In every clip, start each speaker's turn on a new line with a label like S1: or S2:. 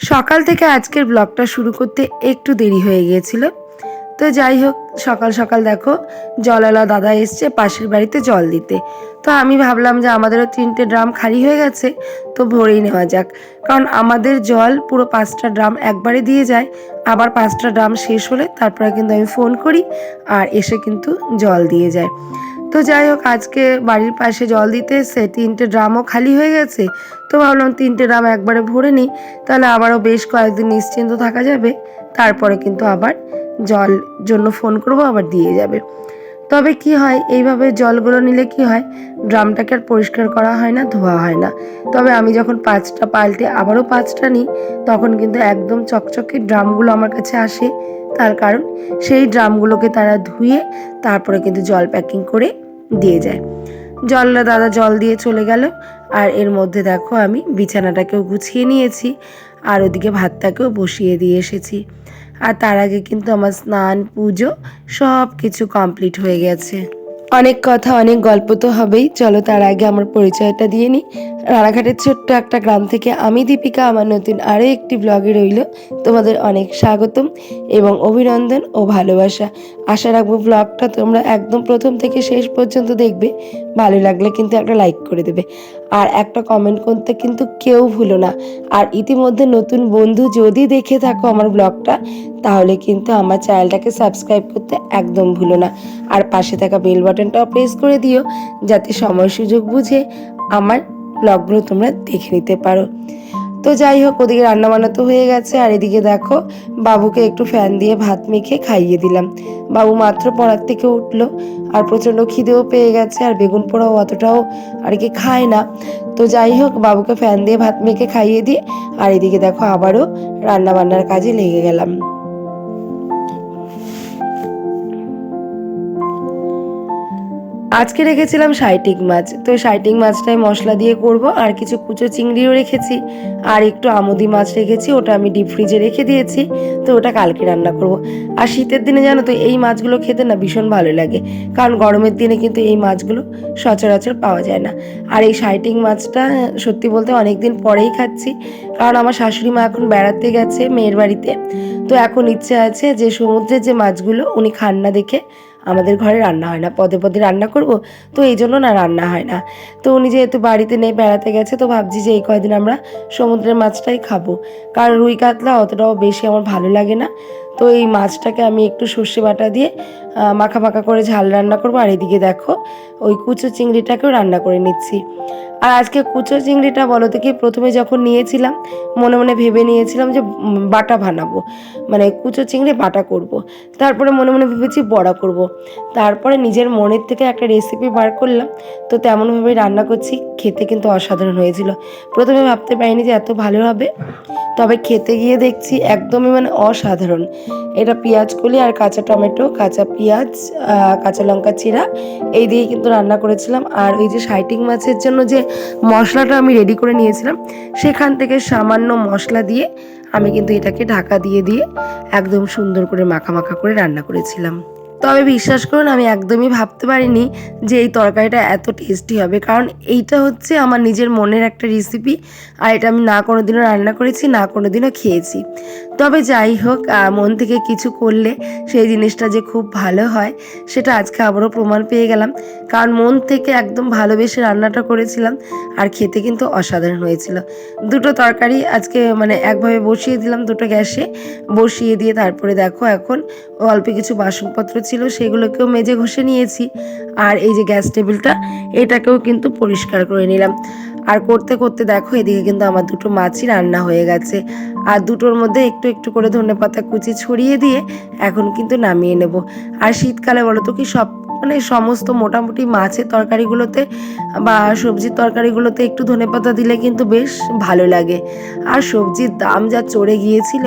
S1: সকাল থেকে আজকের ব্লগটা শুরু করতে একটু দেরি হয়ে গিয়েছিল। তো যাই হোক, সকাল সকাল দেখো, জলালা দাদা এসছে পাশের বাড়িতে জল দিতে। তো আমি ভাবলাম যে আমাদেরও তিনটে ড্রাম খালি হয়ে গেছে, তো ভরেই নেওয়া যাক। কারণ আমাদের জল পুরো পাঁচটা ড্রাম একবারে দিয়ে যায়, আবার পাঁচটা ড্রাম শেষ হলে তারপরে কিন্তু আমি ফোন করি আর এসে কিন্তু জল দিয়ে যায়। তো যাই হোক, আজকে বাড়ির পাশে জল দিতে এসে তিনটে ড্রামও খালি হয়ে গেছে। তো ভাবলাম তিনটে ড্রাম একবারে ভরে নিই, তাহলে আবারও বেশ কয়েকদিন নিশ্চিন্ত থাকা যাবে। তারপরে কিন্তু আবার জল জন্য ফোন করব, আবার দিয়ে যাবে। তবে কি হয়, এইভাবে জলগুলো নিলে কি হয়, ড্রামটাকে আর পরিষ্কার করা হয় না, ধোয়া হয় না। তবে আমি যখন পাঁচটা পাল্টে আবারও পাঁচটা নিই, তখন কিন্তু একদম চকচকে ড্রামগুলো আমার কাছে আসে। তার কারণ, সেই ড্রামগুলোকে তারা ধুয়ে তারপরে কিন্তু জল প্যাকিং করে দিয়ে যায়। জলটা দাদা জল দিয়ে চলে গেল, আর এর মধ্যে দেখো আমি বিছানাটাকেও গুছিয়ে নিয়েছি, আর ওদিকে ভাতটাকেও বসিয়ে দিয়ে এসেছি। আর তার আগে কিন্তু আমার স্নান, পুজো সব কিছু কমপ্লিট হয়ে গেছে। অনেক কথা, অনেক গল্প তো হবেই। চলো তার আগে আমার পরিচয়টা দিয়ে নিই। রানাঘাটের ছোট্ট একটা গ্রাম থেকে আমি দীপিকা, আমার নতুন আরও একটি ব্লগে রইল। তোমাদের অনেক স্বাগতম এবং অভিনন্দন ও ভালোবাসা। আশা রাখব ব্লগটা তোমরা একদম প্রথম থেকে শেষ পর্যন্ত দেখবে। ভালো লাগলে কিন্তু একটা লাইক করে দেবে। আর একটা কমেন্ট করতে কিন্তু কেউ ভুলো না। আর ইতিমধ্যে নতুন বন্ধু যদি দেখে থাকো আমার ব্লগটা, তাহলে কিন্তু আমার চ্যানেলটাকে সাবস্ক্রাইব করতে একদম ভুলো না। আর পাশে থাকা বেল বাটনটাও প্রেস করে দিও, যাতে সময় সুযোগ বুঝে আমার ব্লগগুলো তোমরা দেখে নিতে পারো। তো যাই হোক, ওদিকে রান্নাবান্না তো হয়ে গেছে, আর এদিকে দেখো বাবুকে একটু ফ্যান দিয়ে ভাত মেখে খাইয়ে দিলাম। বাবু মাত্র পড়ার থেকে উঠল, আর প্রচণ্ড খিদেও পেয়ে গেছে, আর বেগুন পোড়াও অতটাও আর কি খায় না। তো যাই হোক, বাবুকে ফ্যান দিয়ে ভাত মেখে খাইয়ে দিয়ে, আর এদিকে দেখো আবারও রান্নাবান্নার কাজে লেগে গেলাম। আজকে রেখেছিলাম সাইটিক মাছ। তো সাইটিক মাছটাই মশলা দিয়ে করব, আর কিছু কুচো চিংড়িও রেখেছি। আর একটু আমুদি মাছ রেখেছি, ওটা আমি ডিপ ফ্রিজে রেখে দিয়েছি, তো ওটা কালকে রান্না করব। আর শীতের দিনে জানো তো, এই মাছগুলো খেতে না ভীষণ ভালো লাগে। কারণ গরমের দিনে কিন্তু এই মাছগুলো সচরাচর পাওয়া যায় না। আর এই সাইটিং মাছটা, সত্যি বলতে অনেক দিন পরেই খাচ্ছি। কারণ আমার শাশুড়ি মা এখন বেড়াতে গেছে মেয়ের বাড়িতে। তো এখন ইচ্ছে আছে যে সমুদ্রের যে মাছগুলো, উনি খান না দেখে আমাদের ঘরে রান্না হয় না। পদে পদে রান্না করব, তো এই জন্য না রান্না হয় না। তো উনি যেহেতু বাড়িতে নেই, বেড়াতে গেছে, তো ভাবছি যে এই কয়দিন আমরা সমুদ্রের মাছটাই খাব। কারণ রুই কাতলা অতটাও বেশি আমার ভালো লাগে না। তো এই মাছটাকে আমি একটু সর্ষে বাটা দিয়ে মাখা মাখা করে ঝাল রান্না করব। আর এদিকে দেখো, ওই কুচো চিংড়িটাকেও রান্না করে নিচ্ছি। আর আজকে কুচো চিংড়িটা বলো কি, প্রথমে যখন নিয়েছিলাম, মনে মনে ভেবে নিয়েছিলাম যে বাটা বানাবো। মানে কুচো চিংড়ি বাটা করব। তারপরে মনে মনে ভেবেছি বড়া করব। তারপরে নিজের মনের থেকে একটা রেসিপি বার করলাম। তো তেমনভাবে রান্না করছি। খেতে কিন্তু অসাধারণ হয়েছিল। প্রথমে ভাবতে পারিনি যে এত ভালো হবে। তবে খেতে গিয়ে দেখছি একদমই মানে অসাধারণ। এটা পেঁয়াজ কলি আর কাঁচা টমেটো, কাঁচা পেঁয়াজ কাঁচা লঙ্কা চিরা, এই দিয়ে কিন্তু রান্না করেছিলাম। আর ওই যে সাইটিং মাছের জন্য যে মশলাটা আমি রেডি করে নিয়েছিলাম, সেখান থেকে সামান্য মশলা দিয়ে আমি কিন্তু এটাকে ঢাকা দিয়ে দিয়ে একদম সুন্দর করে মাখা মাখা করে রান্না করেছিলাম। তবে বিশ্বাস করুন, আমি একদমই ভাবতে পারিনি যে এই তরকারিটা এত টেস্টি হবে। কারণ এইটা হচ্ছে আমার নিজের মনের একটা রেসিপি আর এটা আমি না কোনো দিনও রান্না করেছি, না কোনো দিনও খেয়েছি। তবে যাই হোক মন থেকে কিছু করলে সেই জিনিসটা যে খুব ভালো হয়, সেটা আজকে আবারও প্রমাণ পেয়ে গেলাম। কারণ মন থেকে একদম ভালোবেসে রান্নাটা করেছিলাম, আর খেতে কিন্তু অসাধারণ হয়েছিল। দুটো তরকারি আজকে মানে একভাবে বসিয়ে দিলাম, দুটো গ্যাসে বসিয়ে দিয়ে তারপরে দেখো এখন অল্প কিছু বাসনপত্র ছিল, সেগুলোকেও মেজে ঘষে নিয়েছি। আর এই যে গ্যাস টেবিলটা, এটাকেও কিন্তু পরিষ্কার করে নিলাম। আর করতে করতে দেখো, এদিকে কিন্তু আমার দুটো মাছই রান্না হয়ে গেছে। আর দুটোর মধ্যে একটু একটু করে ধনে পাতা কুচি ছড়িয়ে দিয়ে এখন কিন্তু নামিয়ে নেব। আর শীতকালে বলো তো কি, সব মানে সমস্ত মোটামুটি মাছের তরকারিগুলোতে বা সবজির তরকারিগুলোতে একটু ধনে পাতা দিলে কিন্তু বেশ ভালো লাগে। আর সবজির দাম যা চড়ে গিয়েছিল,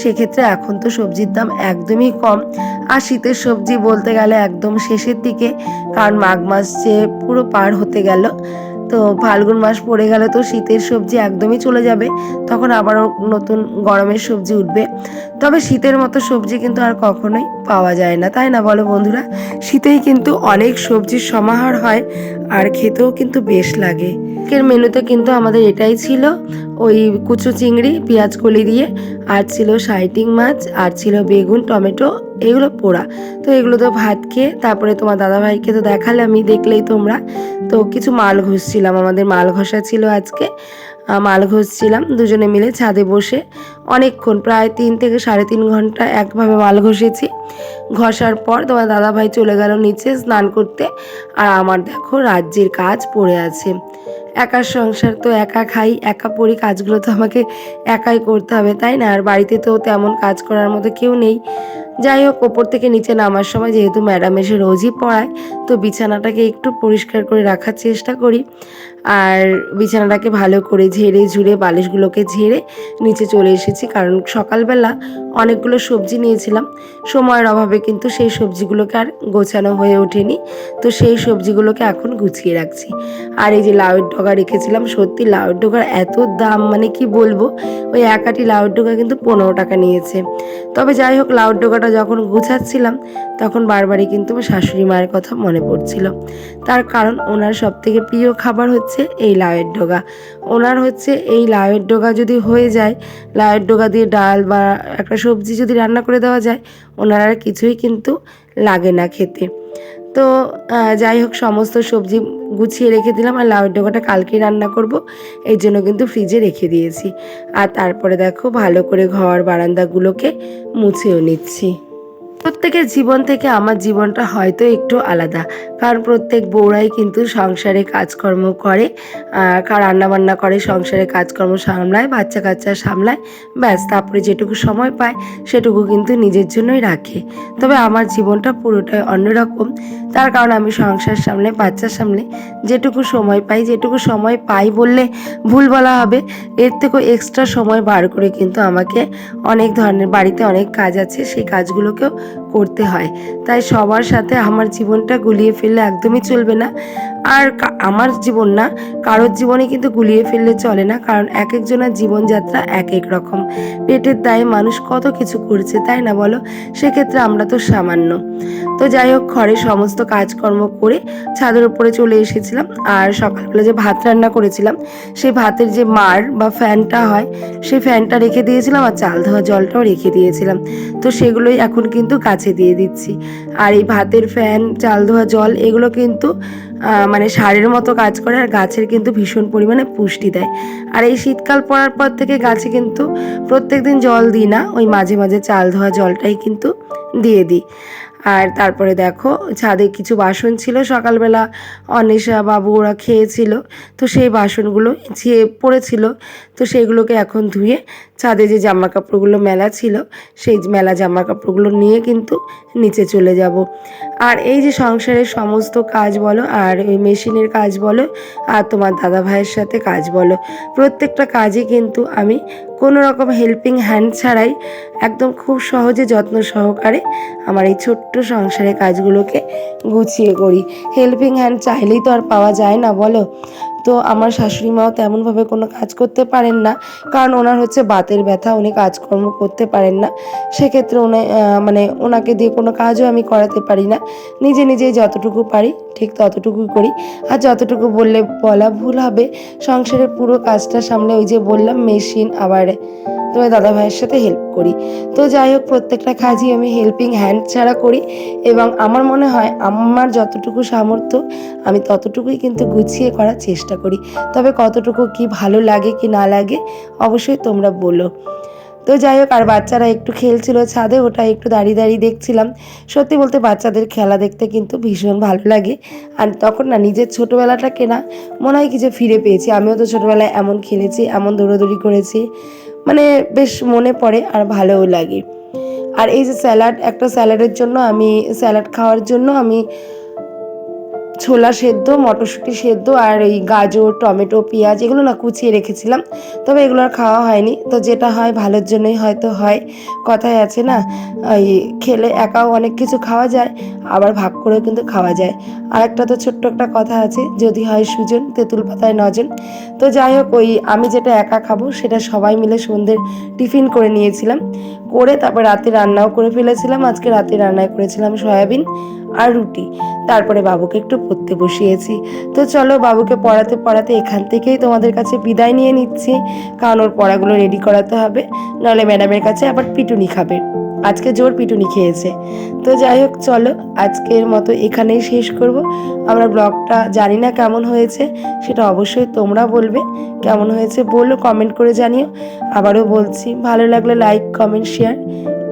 S1: সেক্ষেত্রে এখন তো সবজির দাম একদমই কম। আর শীতের সবজি বলতে গেলে একদম শেষের দিকে, কারণ মাঘ মাস যে পুরো পার হতে গেল। তো ফাল্গুন মাস পড়ে গেলে তো শীতের সবজি একদমই চলে যাবে, তখন আবারও নতুন গরমের সবজি উঠবে। তবে শীতের মতো সবজি কিন্তু আর কখনোই পাওয়া যায় না, তাই না বলো বন্ধুরা? শীতেই কিন্তু অনেক সবজির সমাহার হয়, আর খেতেও কিন্তু বেশ লাগে। আজকের মেনুতে কিন্তু আমাদের এটাই ছিল ওই কুচু চিংড়ি, পেঁয়াজ কলি দিয়ে, আর ছিল সাইটিং মাছ, আর ছিল বেগুন, টমেটো, এগুলো পোড়া। তো এগুলো তো ভাত খেয়ে তারপরে তোমার দাদাভাইকে তো দেখালে আমি দেখলেই তোমরা। তো কিছু মাল ঘষছিলাম, আমাদের মাল ঘষা ছিল আজকে। মাল ঘষছিলাম, দুজনে মিলে ছাদে বসে অনেকক্ষণ, প্রায় তিন থেকে সাড়ে তিন ঘণ্টা একভাবে মাল ঘষেছি। ঘষার পর তোমার দাদাভাই চলে গেল নিচে স্নান করতে, আর আমার দেখো রাজ্যের কাজ পড়ে আছে। একার সংসার তো একা খাই, একা পড়ি, কাজগুলো তো আমাকে একাই করতে হবে, তাই না? আর বাড়িতে তো তেমন কাজ করার মতো কেউ নেই। যাই হোক, ওপর থেকে নিচে নামার সময় যেহেতু ম্যাডাম এসে রোজই পড়ায়, তো বিছানাটাকে একটু পরিষ্কার করে রাখার চেষ্টা করি। আর বিছানাটাকে ভালো করে ঝেড়ে ঝুড়ে বালিশগুলোকে ঝেড়ে নিচে চলে এসেছি, কারণ সকালবেলা অনেকগুলো সবজি নিয়েছিলাম। সময়ের অভাবে কিন্তু সেই সবজিগুলোকে আর গোছানো হয়ে ওঠেনি, তো সেই সবজিগুলোকে এখন গুছিয়ে রাখছি। আর এই যে লাউয়ের ডগা রেখেছিলাম, সত্যি লাউয়ের ডগার এত দাম মানে কি বলব, ওই একাটি লাউয়ের ডগা কিন্তু পনেরো টাকা নিয়েছে। তবে যাই হোক লাউয়ের ডগাটা যখন গুছাচ্ছিলাম, তখন বারবারই কিন্তু আমার শাশুড়ি মায়ের কথা মনে পড়ছিল। তার কারণ ওনার সব থেকে প্রিয় খাবার হচ্ছে এই লাউয়ের ডোগা। ওনার হচ্ছে এই লাউয়ের ডোগা যদি হয়ে যায়, লাউয়ের ডোগা দিয়ে ডাল বা একটা সবজি যদি রান্না করে দেওয়া যায়, ওনার আর কিছুই কিন্তু লাগে না খেতে। তো যাই হোক, সমস্ত সবজি গুছিয়ে রেখে দিলাম আর লাউয়ের ডোকাটা কালকে রান্না করব। এই জন্য কিন্তু ফ্রিজে রেখে দিয়েছি। আর তারপরে দেখো, ভালো করে ঘর বারান্দাগুলোকে মুছেও নিচ্ছি। প্রত্যেকের জীবন থেকে আমার জীবনটা হয়তো একটু আলাদা। কারণ প্রত্যেক বউরাই কিন্তু সংসারে কাজকর্ম করে কার রান্নাবান্না করে, সংসারে কাজকর্ম সামলায় বাচ্চা কাচ্চা সামলায়, ব্যাস, তারপরে যেটুকু সময় পায় সেটুকু কিন্তু নিজের জন্যই রাখে। তবে আমার জীবনটা পুরোটাই অন্যরকম। তার কারণ আমি সংসার সামলে, বাচ্চা সামলে, যেটুকু সময় পাই, যেটুকু সময় পাই বললে ভুল বলা হবে, এর থেকেও এক্সট্রা সময় বার করে কিন্তু আমাকে অনেক ধরনের, বাড়িতে অনেক কাজ আছে, সেই কাজগুলোকেও করতে হয়। তাই সবার সাথে আমার জীবনটা গুলিয়ে ফেললে একদমই চলবে না। আর আমার জীবন না, কারোর জীবনে কিন্তু গুলিয়ে ফেললে চলে না, কারণ এক একজনের জীবনযাত্রা এক এক রকম। পেটের দায়ে মানুষ কত কিছু করছে, তাই না বলো? সেক্ষেত্রে আমরা তো সামান্য। তো যাই হোক, ঘরে সমস্ত কাজকর্ম করে ছাদের উপরে চলে এসেছিলাম। আর সকালবেলা যে ভাত রান্না করেছিলাম সেই ভাতের যে মার বা ফ্যানটা হয় সেই ফ্যানটা রেখে দিয়েছিলাম আর চাল ধোয়া জলটাও রেখে দিয়েছিলাম। তো সেগুলোই এখন কিন্তু কাছে দিয়ে দিচ্ছি। আর এই ভাতের ফ্যান, চাল ধোয়া জল, এগুলো কিন্তু মানে সারের মতো কাজ করে আর গাছের কিন্তু ভীষণ পরিমাণে পুষ্টি দেয়। আর এই শীতকাল পড়ার পর থেকে গাছে কিন্তু প্রত্যেক দিন জল দিই না, ওই মাঝে মাঝে চাল ধোয়া জলটাই কিন্তু দিয়ে দিই। আর তারপরে দেখো, ছাদে কিছু বাসন ছিল সকালবেলা, অনেশা বাবু ওরা খেয়েছিল, তো সেই বাসনগুলো ছিয়ে পড়েছিল, তো সেইগুলোকে এখন ধুয়ে ছাদে যে জামা কাপড়গুলো মেলা ছিল, সেই মেলা জামা কাপড়গুলো নিয়ে কিন্তু নিচে চলে যাব। আর এই যে সংসারের সমস্ত কাজ বলো, আর ওই মেশিনের কাজ বলো, আর তোমার দাদা ভাইয়ের সাথে কাজ বলো, প্রত্যেকটা কাজে কিন্তু আমি কোনো রকম হেল্পিং হ্যান্ড ছাড়াই একদম খুব সহজে যত্ন সহকারে আমার এই ছোট্ট সংসারের কাজগুলোকে গুছিয়ে করি। হেল্পিং হ্যান্ড চাইলেই তো আর পাওয়া যায় না, বলো। তো আমার শাশুড়ি মাও তেমনভাবে কোনো কাজ করতে পারেন না। কারণ ওনার হচ্ছে বাতের ব্যথা, উনি কাজকর্ম করতে পারেন না। সেক্ষেত্রে উনি মানে ওনাকে দিয়ে কোনো কাজও আমি করাতে পারি না। নিজে নিজেই যতটুকু পারি ঠিক ততটুকুই করি। আর যতটুকু বললে বলা ভুল হবে, সংসারের পুরো কাজটা সামনে ওই যে বললাম, মেশিন আবার তোমার দাদা ভাইয়ের সাথে হেল্প করি। তো যাই হোক, প্রত্যেকটা কাজই আমি হেল্পিং হ্যান্ড ছাড়া করি এবং আমার মনে হয় আমার যতটুকু সামর্থ্য, আমি ততটুকুই কিন্তু গুছিয়ে করার চেষ্টা করি। তবে কতটুকু কি ভালো লাগে কি না লাগে, অবশ্যই তোমরা বলো। তো যাই হোক, আর বাচ্চারা একটু খেলছিল ছাদে ওটা একটু দাঁড়িয়ে দাঁড়িয়ে দেখছিলাম। সত্যি বলতে বাচ্চাদের খেলা দেখতে কিন্তু ভীষণ ভালো লাগে। আর তখন না, নিজের ছোটোবেলাটাকে না মনে হয় কি যে ফিরে পেয়েছি। আমিও তো ছোটোবেলায় এমন খেলেছি, এমন দৌড়াদৌড়ি করেছি। মানে বেশ মনে পড়ে আর ভালোও লাগে। আর এই যে স্যালাড, একটা স্যালাডের জন্য আমি, স্যালাড খাওয়ার জন্য আমি ছোলা সেদ্ধ, মটরশুঁটি সেদ্ধ আর এই গাজর, টমেটো, পেঁয়াজ এগুলো না কুচিয়ে রেখেছিলাম। তবে এগুলো আর খাওয়া হয়নি। তো যেটা হয়, ভালোর জন্যই হয়তো হয়। কথায় আছে না ওই খেলে একাও অনেক কিছু খাওয়া যায়, আবার ভাগ করেও কিন্তু খাওয়া যায়। আর একটা তো ছোট্ট একটা কথা আছে, যদি হয় সুজন, তেঁতুল পাতায় নজন। তো যাই হোক, ওই আমি যেটা একা খাব, সেটা সবাই মিলে সন্ধ্যের টিফিন করে নিয়েছিলাম। করে তারপর রাতে রান্নাও করে ফেলেছিলাম। আজকে রাতে রান্নায় করেছিলাম সয়াবিন। আর রুটি। তারপরে বাবুকে একটু পড়তে বসিয়েছি। তো চলো বাবুকে পড়াতে পড়াতে এখান থেকেই তোমাদের কাছে বিদায় নিয়ে নিচ্ছি। কারণ ওর পড়াগুলো রেডি করাতে হবে। নাহলে ম্যাডামের কাছে আবার পিটুনি খাবে। আজকে জোর পিটুনি খেয়েছে। তো যাই হোক, চলো আজকের মতো এখানেই শেষ করব। আমরা ব্লগটা জানি না কেমন হয়েছে, সেটা অবশ্যই তোমরা বলবে। কেমন হয়েছে বলো কমেন্ট করে জানিও। আবারও বলছি, ভালো লাগলে like comment share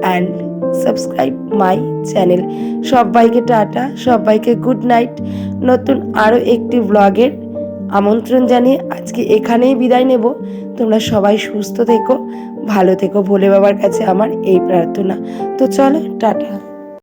S1: and subscribe my channel. সবাইকে টাটা, সবাইকে গুড নাইট। নতুন আরও একটি ব্লগের আমন্ত্রণ জানিয়ে আজকে এখানেই বিদায় নেব। তোমরা সবাই সুস্থ থেকো, ভালো থেকো ভোলে বাবার কাছে আমার এই প্রার্থনা। তো চলো, টাটা।